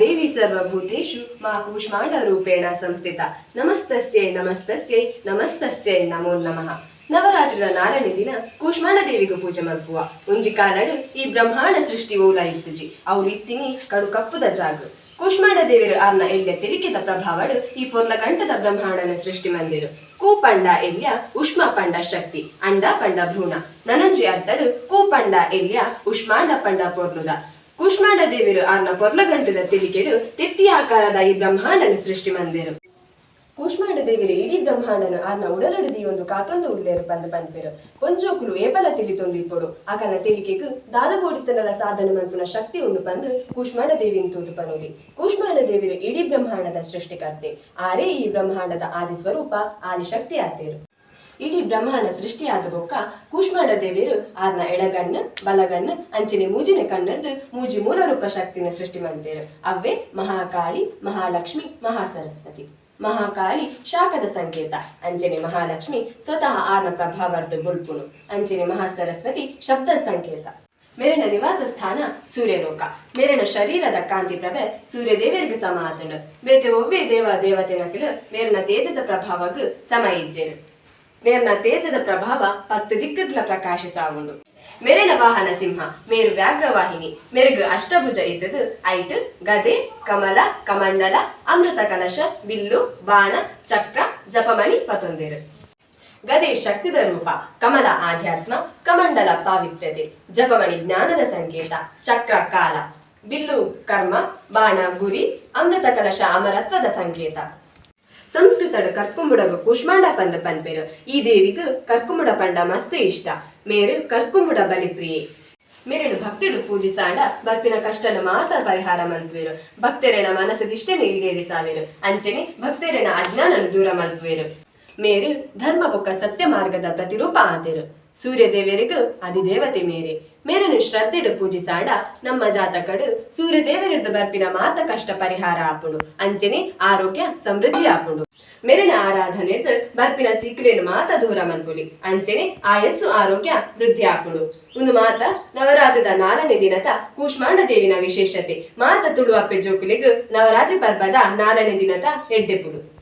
ದೇವಿ ಸರ್ವಭೂತೇಶು ಮಾ ಕೂಷ್ಮಾಂಡ ರೂಪೇಣ ಸಂಸ್ಥಿತ ನಮಸ್ತಸ್ಯೈ ನಮಸ್ತಸ್ಯೈ ನಮಸ್ತಸ್ಯೈ ನಮೋ ನಮಃ ನವರಾತ್ರಿಯ ನಾಲನೇ ದಿನ ಕೂಷ್ಮಾಂಡ ದೇವಿಗೂ ಪೂಜೆ ಮಲ್ಪುವ. ಒಂಜಿ ಕಾಲಡು ಈ ಬ್ರಹ್ಮಾಂಡ ಸೃಷ್ಟಿ ಓಲ ಇತ್ತುಜಿ ಅವ್ರು ಇತ್ತಿನಿ ಕಡು ಕಪ್ಪುದ ಜಾಗ. ಕೂಷ್ಮಾಂಡ ದೇವಿರು ಅರ್ನ ಎಲ್ಯ ತೆಲಿಕೆದ ಪ್ರಭಾವಡು ಈ ಪೊರ್ಲ ಗಂಟದ ಬ್ರಹ್ಮಾಂಡನ ಸೃಷ್ಟಿ ಮಂದಿರು. ಕೂಪಂಡ ಎಲ್ಯ ಉಷ್ಮ ಪಂಡ ಶಕ್ತಿ ಅಂಡ ಪಂಡ ಭ್ರೂಣ. ನನಂಜಿ ಅರ್ಥಡು ಕೂಪಂಡ ಎಲ್ಯ ಉಷ್ಮಾಂಡ ಪಂಡ ಪೊರ್ಲುದ. ಕೂಷ್ಮಾಂಡ ದೇವಿರು ಆರ್ನ ಪೊರ್ಲ ಗಂಟದ ತಿಳಿಕೆಡು ತಿತ್ತಿ ಆಕಾರದ ಈ ಬ್ರಹ್ಮಾಂಡನ ಸೃಷ್ಟಿ ಮಂದಿರು. ಕೂಷ್ಮಾಂಡ ದೇವಿರು ಇಡೀ ಬ್ರಹ್ಮಾಂಡನು ಆರ್ನ ಉಡಲಡದಿ ಒಂದು ಕಾತೊಂದು ಉಳ್ಳೇರು ಬಂದು ಬಂದಿರು ಒಂಜೋಕುಲು ಏಪಲ ತಿಳಿತೊಂದು ಇಪ್ಪಡು ಆಕನ ತಿಳಿಕೆಗು ದಾದಗೋಡಿತನದ ಸಾಧನ ಮನ್ಪುನ ಶಕ್ತಿ ಉಂಡು ಬಂದು ಕೂಷ್ಮಾಂಡ ದೇವಿನ ತೂತು ಪನುಲಿ ಕೂಷ್ಮಾಂಡ ದೇವಿರು ಇಡೀ ಬ್ರಹ್ಮಾಂಡದ ಸೃಷ್ಟಿಕರ್ತೆ. ಆರೇ ಈ ಬ್ರಹ್ಮಾಂಡದ ಆದಿ ಸ್ವರೂಪ ಆದಿಶಕ್ತಿ ಆತೇರು ಇಡೀ ಬ್ರಹ್ಮಾಂಡ ಸೃಷ್ಟಿಯಾದ ಬೊಕ್ಕ ಕೂಷ್ಮಾಂಡ ದೇವಿಯರು. ಆರ್ನ ಎಡಗಣ್ಣ, ಬಲಗಣ್ಣ, ಅಂಚಿನ ಮೂಜಿನ ಕಣ್ಣರ್ದು ಮೂಜಿ ಮೂಲ ರೂಪ ಶಕ್ತಿನ ಸೃಷ್ಟಿ ಮಂತೇರು ಅವೇ ಮಹಾಕಾಳಿ, ಮಹಾಲಕ್ಷ್ಮಿ, ಮಹಾಸರಸ್ವತಿ. ಮಹಾಕಾಳಿ ಶಾಖದ ಸಂಕೇತ. ಅಂಜನೆ ಮಹಾಲಕ್ಷ್ಮಿ ಸ್ವತಃ ಆರ್ನ ಪ್ರಭಾವರ್ದು ಬುಲ್ಪುನು. ಅಂಜನೆ ಮಹಾಸರಸ್ವತಿ ಶಬ್ದ ಸಂಕೇತ. ಮೇರಿನ ನಿವಾಸ ಸ್ಥಾನ ಸೂರ್ಯಲೋಕ. ಮೇರಿನ ಶರೀರದ ಕಾಂತಿ ಪ್ರಭೆ ಸೂರ್ಯದೇವರಿಗೆ ಸಮ ಆತನು ಬೇತೆ ಒವ್ವೇ ದೇವ ದೇವತೆನಕಲು ಮೇರಿನ ತೇಜದ ಪ್ರಭಾವಗ್ ಸಮ ಇಜ್ಜೆರು. ಮೇರಿನ ತೇಜದ ಪ್ರಭಾವ ಪತ್ತು ದಿಕ್ಕುಗಳ ಪ್ರಕಾಶಿಸಾವುಂಡು ಮೇರಿನ ವಾಹನ ಸಿಂಹ, ಮೇರು ವ್ಯಾಘ್ರವಾಹಿನಿ, ಮೆರುಗು ಅಷ್ಟಭುಜ ಇದ್ದದು ಐಟು ಗದೆ, ಕಮಲ, ಕಮಂಡಲ, ಅಮೃತ ಕಲಶ, ಬಿಲ್ಲು, ಬಾಣ, ಚಕ್ರ, ಜಪಮಣಿ ಪತೊಂದಿರು ಗದೆ ಶಕ್ತಿದ ರೂಪ, ಕಮಲ ಆಧ್ಯಾತ್ಮ, ಕಮಂಡಲ ಪಾವಿತ್ರ್ಯತೆ, ಜಪಮಣಿ ಜ್ಞಾನದ ಸಂಕೇತ, ಚಕ್ರ ಕಾಲ, ಬಿಲ್ಲು ಕರ್ಮ, ಬಾಣ ಗುರಿ, ಅಮೃತ ಕಲಶ ಅಮರತ್ವದ ಸಂಕೇತ. ಸಂಸ್ಕೃತಡ್ ಕರ್ಕುಂಬುಡಗ ಕುಷ್ಮಾಂಡ ಪಂದ ಪನ್ಪೆರು. ಈ ದೇವಿಗೆ ಕರ್ಕುಂಬುಡ ಪಂಡ ಮಸ್ತ್ ಇಷ್ಟ. ಮೇರು ಕರ್ಕುಂಬುಡ ಬಲಿಪ್ರಿಯೆ. ಮೇರೆಡು ಭಕ್ತಿಡು ಪೂಜಿಸಾಂಡ ಬರ್ಪಿನ ಕಷ್ಟನ ಮಾತ ಪರಿಹಾರ ಮಂತ್ವೇರು. ಭಕ್ತರೆನ ಮನಸ್ಸದಿಷ್ಟೇನೆ ಸಾವಿರ. ಅಂಚನೆ ಭಕ್ತರೇನ ಅಜ್ಞಾನನು ದೂರ ಮಂತ್ವೇರು. ಮೇರು ಧರ್ಮ ಬೊಕ್ಕ ಸತ್ಯ ಮಾರ್ಗದ ಪ್ರತಿರೂಪ ಆತೆರು. ಸೂರ್ಯ ದೇವರಿಗೂ ಅಧಿದೇವತೆ ಮೇರೆ. ಮೇರನು ಶ್ರದ್ಧೆಡು ಪೂಜಿಸಾಡ ನಮ್ಮ ಜಾತಕಡು ಸೂರ್ಯ ದೇವರಿರ್ದು ಬರ್ಪಿನ ಮಾತ ಕಷ್ಟ ಪರಿಹಾರ ಆಪುಡು ಅಂಚನೆ ಆರೋಗ್ಯ ಸಮೃದ್ಧಿ ಆಪುಡು ಮೇರಿನ ಆರಾಧನೆ ಬರ್ಪಿನ ಸೀಕ್ರೇನು ಮಾತ ದೂರ ಮನ್ಪುಲಿ ಅಂಚನೆ ಆಯಸ್ಸು ಆರೋಗ್ಯ ವೃದ್ಧಿ ಆಪುಡು ಒಂದು ಮಾತ ನವರಾತ್ರಿದ ನಾಲ್ಕನೇ ದಿನದ ಕೂಷ್ಮಾಂಡ ದೇವಿನ ವಿಶೇಷತೆ. ಮಾತ ತುಳುವಪ್ಪೆ ಜೋಕುಲಿಗೂ ನವರಾತ್ರಿ ಪರ್ವದ ನಾಲ್ಕನೇ ದಿನದ ಎಡ್ಡೆಪುಡು